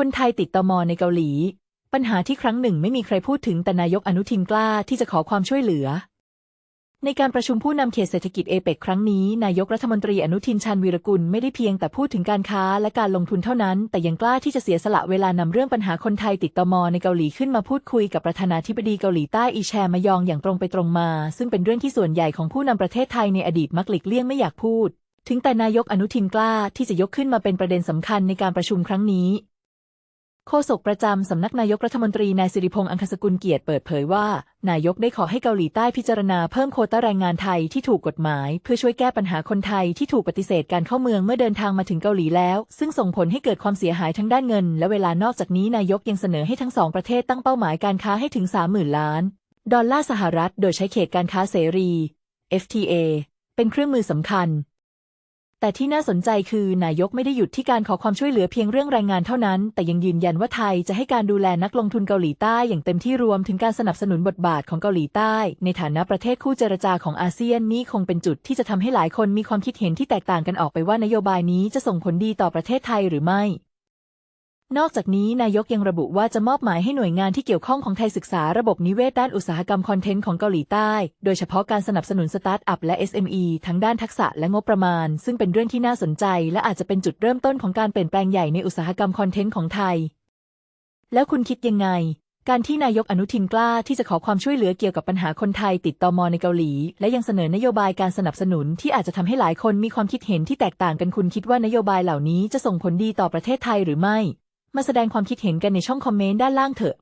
คนไทยติดตมในเกาหลี ปัญหาที่ครั้งหนึ่งไม่มีใครพูดถึงแต่นายกอนุทินกล้าที่จะขอความช่วยเหลือ ในการประชุมผู้นำเขตเศรษฐกิจเอเปกครั้งนี้ นายกรัฐมนตรีอนุทินชาญวีรกุลไม่ได้เพียงแต่พูดถึงการค้าและการลงทุนเท่านั้น แต่ยังกล้าที่จะเสียสละเวลานำเรื่องปัญหาคนไทยติดตมในเกาหลีขึ้นมาพูดคุยกับประธานาธิบดีเกาหลีใต้อีแชมยองอย่างตรงไปตรงมา ซึ่งเป็นเรื่องที่ส่วนใหญ่ของผู้นำประเทศไทยในอดีตมักหลีกเลี่ยงไม่อยากพูด ถึงแต่นายกอนุทินกล้าที่จะยกขึ้นมาเป็นประเด็นสำคัญในการประชุมครั้งนี้ โฆษกประจำสำนักนายกรัฐมนตรีนายสิริพงษ์อังคสกุลเกียรติเปิดเผยว่า นายกได้ขอให้เกาหลีใต้พิจารณาเพิ่มโคต้าแรงงานไทยที่ถูกกฎหมาย เพื่อช่วยแก้ปัญหาคนไทยที่ถูกปฏิเสธการเข้าเมืองเมื่อเดินทางมาถึงเกาหลีแล้ว ซึ่งส่งผลให้เกิดความเสียหายทั้งด้านเงิน และเวลานอกจากนี้นายกยังเสนอให้ทั้งสองประเทศตั้งเป้าหมายการค้าให้ถึง 30,000 ล้าน ดอลลาร์สหรัฐ โดยใช้เขตการค้าเสรี FTA เป็นเครื่องมือสำคัญ แต่ที่น่าสนใจคือนายกไม่ได้หยุดที่การขอความช่วยเหลือเพียงเรื่องแรงงานเท่านั้น แต่ยังยืนยันว่าไทยจะให้การดูแลนักลงทุนเกาหลีใต้อย่างเต็มที่รวมถึงการสนับสนุนบทบาทของเกาหลีใต้ ในฐานะประเทศคู่เจรจาของอาเซียนนี้คงเป็นจุดที่จะทำให้หลายคนมีความคิดเห็นที่แตกต่างกันออกไปว่านโยบายนี้จะส่งผลดีต่อประเทศไทยหรือไม่ นอกจากนี้นายกยังระบุว่าจะมอบหมายให้หน่วยงานที่เกี่ยวข้องของไทยศึกษาระบบนิเวศด้านอุตสาหกรรมคอนเทนต์ของเกาหลีใต้ โดยเฉพาะการสนับสนุนสตาร์ทอัพและ SME ทั้งด้านทักษะและงบประมาณ ซึ่งเป็นเรื่องที่น่าสนใจ และอาจจะเป็นจุดเริ่มต้นของการเปลี่ยนแปลงใหญ่ในอุตสาหกรรมคอนเทนต์ของไทย แล้วคุณคิดยังไง การที่นายกอนุทินกล้าที่จะขอความช่วยเหลือเกี่ยวกับปัญหาคนไทยติดตอมในเกาหลี และยังเสนอนโยบายการสนับสนุนที่อาจจะทำให้หลายคนมีความคิดเห็นที่แตกต่างกันคุณคิดว่านโยบายเหล่านี้จะส่งผลดีต่อประเทศไทยหรือไม่ มาแสดงความคิดเห็นกันในช่องคอมเมนต์ด้านล่างเถอะ